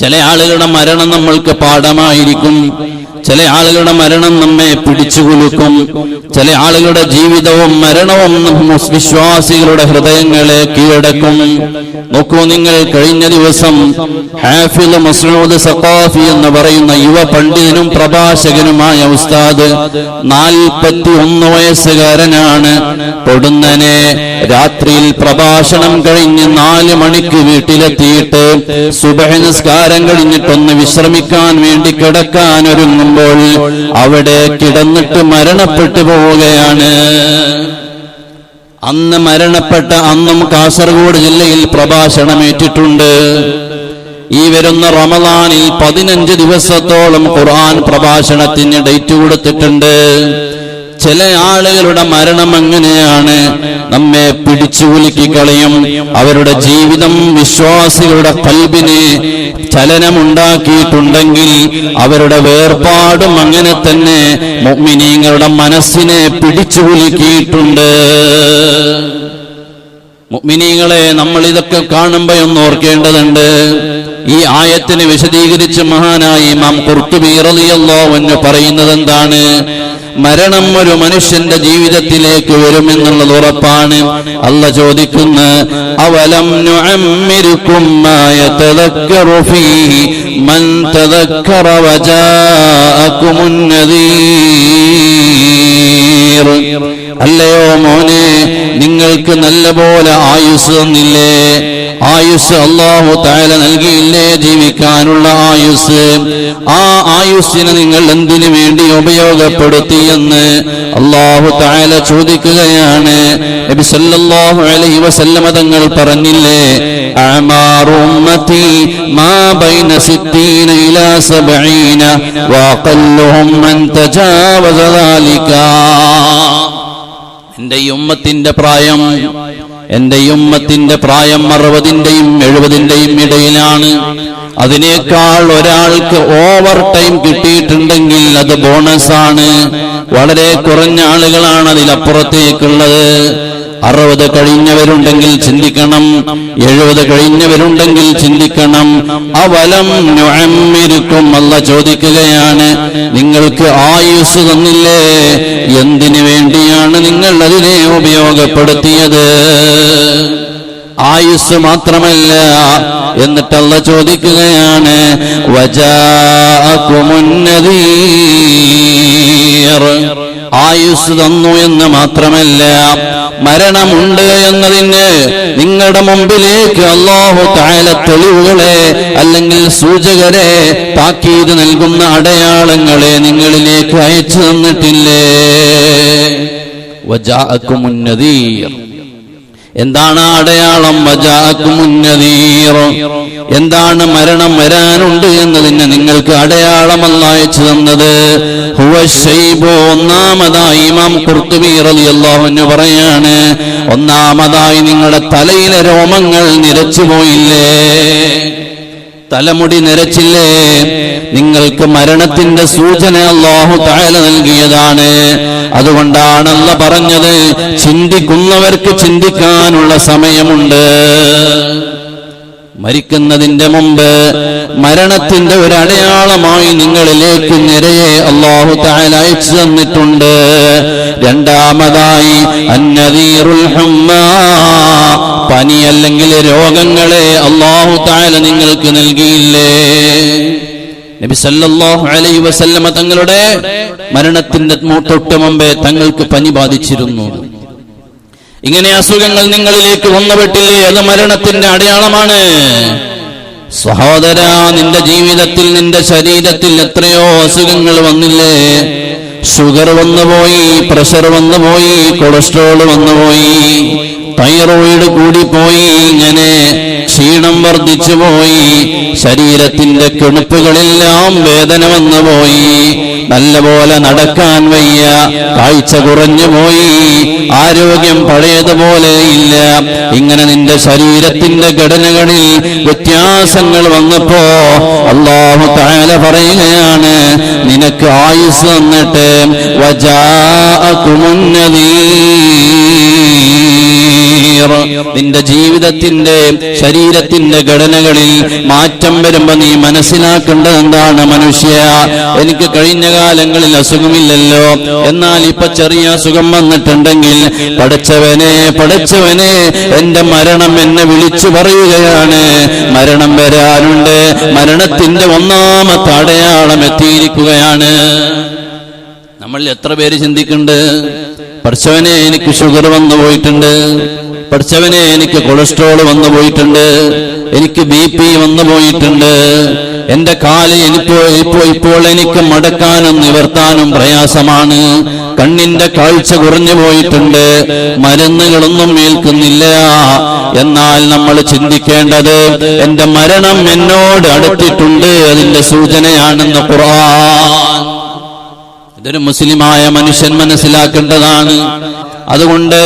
ചില ആളുകളുടെ മരണം നമ്മൾക്ക് പാഠമായിരിക്കും. ചില ആളുകളുടെ മരണം നമ്മെ പിടിച്ചു കുലുക്കും. ചില ആളുകളുടെ ജീവിതവും മരണവും വിശ്വാസികളുടെ ഹൃദയങ്ങളെ കീഴടക്കും. നോക്കൂ നിങ്ങൾ കഴിഞ്ഞ ദിവസം ഹാഫിദ് മസ്ലൂദ് സഖാഫി എന്ന് പറയുന്ന യുവ പണ്ഡിതനും പ്രഭാഷകനുമായ ഉസ്താദ് നാൽപ്പത്തി ഒന്ന് വയസ്സുകാരനാണ്. പൊടുന്നനെ രാത്രിയിൽ പ്രഭാഷണം കഴിഞ്ഞ് നാല് മണിക്ക് വീട്ടിലെത്തിയിട്ട് സുബഹ നിസ്കാരം കഴിഞ്ഞിട്ടൊന്ന് വിശ്രമിക്കാൻ വേണ്ടി കിടക്കാൻ ഒരുങ്ങുമ്പോൾ അവിടെ കിടന്നിട്ട് മരണപ്പെട്ടു പോവുകയാണ്. അന്ന് മരണപ്പെട്ട അന്നും കാസർഗോഡ് ജില്ലയിൽ പ്രഭാഷണമേറ്റിട്ടുണ്ട് ഈ വരുന്ന റമദാനിൽ പതിനഞ്ച് ദിവസത്തോളം ഖുർആൻ പ്രഭാഷണത്തിന് ഡേറ്റ് കൊടുത്തിട്ടുണ്ട്. ചില ആളുകളുടെ മരണം എങ്ങനെയാണ്? നമ്മെ പിടിച്ചു കുലുക്കി കളയും. അവരുടെ ജീവിതം വിശ്വാസികളുടെ കൽബിന് ചലനമുണ്ടാക്കിയിട്ടുണ്ടെങ്കിൽ അവരുടെ വേർപാടും അങ്ങനെ തന്നെ മുഅ്മിനീങ്ങളുടെ മനസ്സിനെ പിടിച്ചു കുലുക്കിയിട്ടുണ്ട്. മുഅ്മിനീങ്ങളെ നമ്മൾ ഇതൊക്കെ കാണുമ്പോൾ ഒന്ന് ഓർക്കേണ്ടതുണ്ട്. ഈ ആയത്തിന് വിശദീകരിച്ച് മഹാനായി മാം ഖുർത്തുബി റളിയല്ലാഹു അൻഹു പറയുന്നത് എന്താണ് മരണം ഒരു മനുഷ്യന്റെ ജീവിതത്തിലേക്ക് വരുമെന്നുള്ളത് ഉറപ്പാണ്. അല്ല ചോദിക്കുന്ന അവലം നുഅമ്മിരുക്കും മാ യതദക്കറു ഫീഹി മൻ തദക്കറ വജാഅകുമുൻ നദീർ അല്ലയോ മോനെ നിങ്ങൾക്ക് നല്ല പോലെ ആയുസ് തന്നില്ലേ ആയുസ് അള്ളാഹു താല നൽകിയില്ലേ ജീവിക്കാനുള്ള ആയുസ് ആ ആയുസ്സിനെ നിങ്ങൾ എന്തിനു വേണ്ടി ഉപയോഗപ്പെടുത്തിയെന്ന് അള്ളാഹു താല ചോദിക്കുകയാണ് നബി സല്ലല്ലാഹു അലൈഹി വസല്ലമ തങ്ങൾ പറഞ്ഞില്ലേ അഅമാറു ഉമ്മത്തി മാ ബൈന സിത്തീന ഇലാ സബഈന വഅഖല്ലുഹും മൻ തജാവസ ذلك എന്റെ ഉമ്മത്തിന്റെ പ്രായം എന്റെ ഉമ്മത്തിന്റെ പ്രായം അറുപതിന്റെയും എഴുപതിന്റെയും ഇടയിലാണ്. അതിനേക്കാൾ ഒരാൾക്ക് ഓവർ ടൈം കിട്ടിയിട്ടുണ്ടെങ്കിൽ അത് ബോണസാണ് വളരെ കുറഞ്ഞ ആളുകളാണ് അതിലപ്പുറത്തേക്കുള്ളത്. അറുപത് കഴിഞ്ഞവരുണ്ടെങ്കിൽ ചിന്തിക്കണം. എഴുപത് കഴിഞ്ഞവരുണ്ടെങ്കിൽ ചിന്തിക്കണം. അവലം നുഅമ്മിരുക്കും അല്ല ചോദിക്കുകയാണ് നിങ്ങൾക്ക് ആയുസ് തന്നില്ലേ? എന്തിനു വേണ്ടിയാണ് നിങ്ങൾ അതിനെ ഉപയോഗപ്പെടുത്തിയത്? ആയുസ് മാത്രമല്ല എന്നിട്ടല്ല ചോദിക്കുകയാണ് വജാഅകുമുന്നദീർ. ആയുസ് തന്നു എന്ന് മാത്രമല്ല മരണമുണ്ട് എന്നതിന് നിങ്ങളുടെ മുമ്പിലേക്ക് അള്ളാഹു താല തെളിവുകളെ അല്ലെങ്കിൽ സൂചകരെ താക്കീത് നൽകുന്ന അടയാളങ്ങളെ നിങ്ങളിലേക്ക് അയച്ചു തന്നിട്ടില്ലേ? എന്താണ് അടയാളം? എന്താണ് മരണം വരാനുണ്ട് എന്നതിന് നിങ്ങൾക്ക് അടയാളമല്ല അയച്ചു തന്നത്? ഒന്നാമതായി ഇമാം അൻഹു പറയാണ് ഒന്നാമതായി നിങ്ങളുടെ തലയിലെ രോമങ്ങൾ നിരച്ചു പോയില്ലേ തലമുടി നിരച്ചില്ലേ? നിങ്ങൾക്ക് മരണത്തിന്റെ സൂചന അള്ളാഹു താഴെ നൽകിയതാണ്. അതുകൊണ്ടാണല്ല പറഞ്ഞത് ചിന്തിക്കുന്നവർക്ക് ചിന്തിക്കാനുള്ള സമയമുണ്ട്. മരിക്കുന്നതിന്റെ മുമ്പ് മരണത്തിന്റെ ഒരു അടയാളമായി നിങ്ങളിലേക്ക് നിരയെ അള്ളാഹു താല അയച്ചു തന്നിട്ടുണ്ട്. രണ്ടാമതായി അന്നദീറുൽ പനി അല്ലെങ്കിൽ രോഗങ്ങളെ അള്ളാഹു താല നിങ്ങൾക്ക് നൽകിയില്ലേ? നബി സല്ലല്ലാഹു അലൈഹി വസല്ലമ തങ്ങളുടെ മരണത്തിന്റെ തൊട്ട് മുമ്പേ തങ്ങൾക്ക് പനി ബാധിച്ചിരുന്നു. ഇങ്ങനെ അസുഖങ്ങൾ നിങ്ങളിലേക്ക് വന്നുപെട്ടില്ലേ? അത് മരണത്തിന്റെ അടയാളമാണ്. സഹോദര നിന്റെ ജീവിതത്തിൽ നിന്റെ ശരീരത്തിൽ എത്രയോ അസുഖങ്ങൾ വന്നില്ലേ? ഷുഗർ വന്നുപോയി പ്രഷർ വന്നുപോയി കൊളസ്ട്രോൾ വന്നുപോയി. തൈറോയിഡ് കൂടിപ്പോയി ഇങ്ങനെ ക്ഷീണം വർദ്ധിച്ചു പോയി ശരീരത്തിന്റെ കിണുപ്പുകളെല്ലാം വേദന വന്നു പോയി നല്ലപോലെ നടക്കാൻ വയ്യ കാഴ്ച കുറഞ്ഞു പോയി ആരോഗ്യം പഴയതുപോലെ ഇല്ല. ഇങ്ങനെ നിന്റെ ശരീരത്തിന്റെ ഘടനകളിൽ വ്യത്യാസങ്ങൾ വന്നപ്പോ അള്ളാഹു താല പറയുകയാണ് നിനക്ക് ആയുസ് വന്നിട്ട് വജാ തഗ്യീർ നിന്റെ ജീവിതത്തിന്റെ ശരീരത്തിന്റെ ഘടനകളിൽ മാറ്റം വരുമ്പോ നീ മനസ്സിലാക്കേണ്ടത് എന്താണ് മനുഷ്യ? എനിക്ക് കഴിഞ്ഞ കാലങ്ങളിൽ അസുഖമില്ലല്ലോ. എന്നാൽ ഇപ്പൊ ചെറിയ അസുഖം വന്നിട്ടുണ്ടെങ്കിൽ പഠിച്ചവനെ പഠിച്ചവനെ എന്റെ മരണം എന്നെ വിളിച്ചു പറയുകയാണ്. മരണം വരാനുണ്ട്. മരണത്തിന്റെ ഒന്നാമത്തെ അടയാളം എത്തിയിരിക്കുകയാണ്. നമ്മൾ എത്ര പേര് ചിന്തിക്കുന്നുണ്ട്? പഠിച്ചവനെ എനിക്ക് ഷുഗർ വന്നു പോയിട്ടുണ്ട്. പഠിച്ചവനെ എനിക്ക് കൊളസ്ട്രോൾ വന്നു പോയിട്ടുണ്ട് എനിക്ക് ബി പി വന്നു പോയിട്ടുണ്ട്. എന്റെ കാൽ എനിപ്പോ ഇപ്പോൾ ഇപ്പോൾ എനിക്ക് മടക്കാനും നിവർത്താനും പ്രയാസമാണ്. കണ്ണിന്റെ കാഴ്ച കുറഞ്ഞു പോയിട്ടുണ്ട്. മരുന്നുകളൊന്നും ഏൽക്കുന്നില്ല. എന്നാൽ നമ്മൾ ചിന്തിക്കേണ്ടത് എന്റെ മരണം എന്നോട് അടുത്തിട്ടുണ്ട്. അതിന്റെ സൂചനയാണെന്ന് ഖുർആൻ. ഇതൊരു മുസ്ലിമായ മനുഷ്യൻ മനസ്സിലാക്കേണ്ടതാണ്. അതുകൊണ്ട്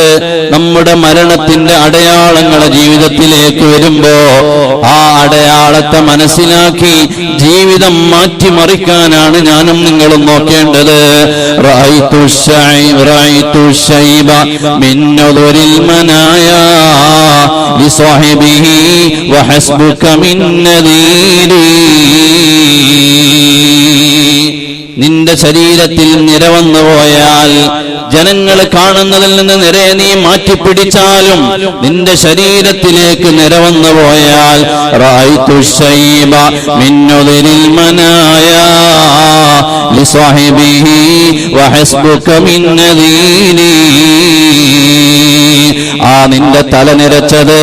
നമ്മുടെ മരണത്തിന്റെ അടയാളങ്ങളെ ജീവിതത്തിലേക്ക് വരുമ്പോ ആ അടയാളത്തെ മനസ്സിലാക്കി ജീവിതം മാറ്റിമറിക്കാനാണ് ഞാനും നിങ്ങളും നോക്കേണ്ടത്. റഅയ്തു നിന്റെ ശരീരത്തിൽ നിരവന്നു പോയാൽ ജനങ്ങൾ കാണുന്നതിൽ നിന്ന് നിരയെ നീ മാറ്റിപ്പിടിച്ചാലും നിന്റെ ശരീരത്തിലേക്ക് നിരവന്നു പോയാൽ ലിസ്വാഹിബിഹി വഹസ്ബുക മിൻ നിന്റെ തല നിരച്ചത്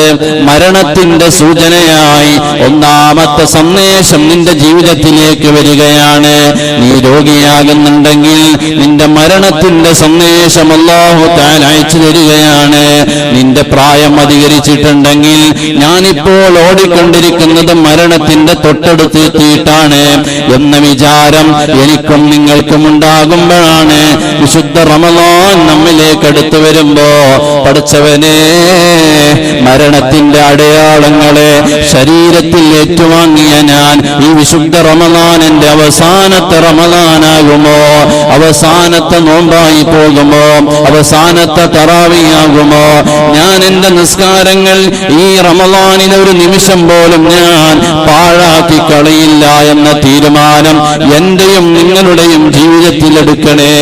മരണത്തിന്റെ സൂചനയായി. ഒന്നാമത്തെ സന്ദേശം നിന്റെ ജീവിതത്തിലേക്ക് വരികയാണ്. നീ രോഗിയാകുന്നുണ്ടെങ്കിൽ നിന്റെ മരണത്തിന്റെ സന്ദേശം അല്ലാഹു താൻ അയച്ചു തരികയാണ്. നിന്റെ പ്രായം അധികരിച്ചിട്ടുണ്ടെങ്കിൽ ഞാനിപ്പോൾ ഓടിക്കൊണ്ടിരിക്കുന്നത് മരണത്തിന്റെ തൊട്ടടുത്തെത്തിയിട്ടാണ് എന്ന വിചാരം എനിക്കും നിങ്ങൾക്കും ഉണ്ടാകുമ്പോഴാണ്. വിശുദ്ധ റമദാൻ നമ്മിലേക്ക് അടുത്തു വരുമ്പോ പഠിച്ചവനെ മരണത്തിന്റെ അടയാളങ്ങളെ ശരീരത്തിൽ ഏറ്റുവാങ്ങിയ ഞാൻ ഈ വിശുദ്ധ റമദാൻ എന്റെ അവസാനത്തെ റമദാനാകുമോ? അവസാനത്തെ നോമ്പായി പോകുമോ? അവസാനത്തെ തറാവിയാകുമോ? ഞാൻ എന്റെ നിസ്കാരങ്ങൾ ഈ റമദാനിലെ ഒരു നിമിഷം പോലും ഞാൻ പാഴാക്കി കളയില്ല എന്ന തീരുമാനം എന്റെയും നിങ്ങളുടെയും ജീവിതത്തിൽ എടുക്കണേ.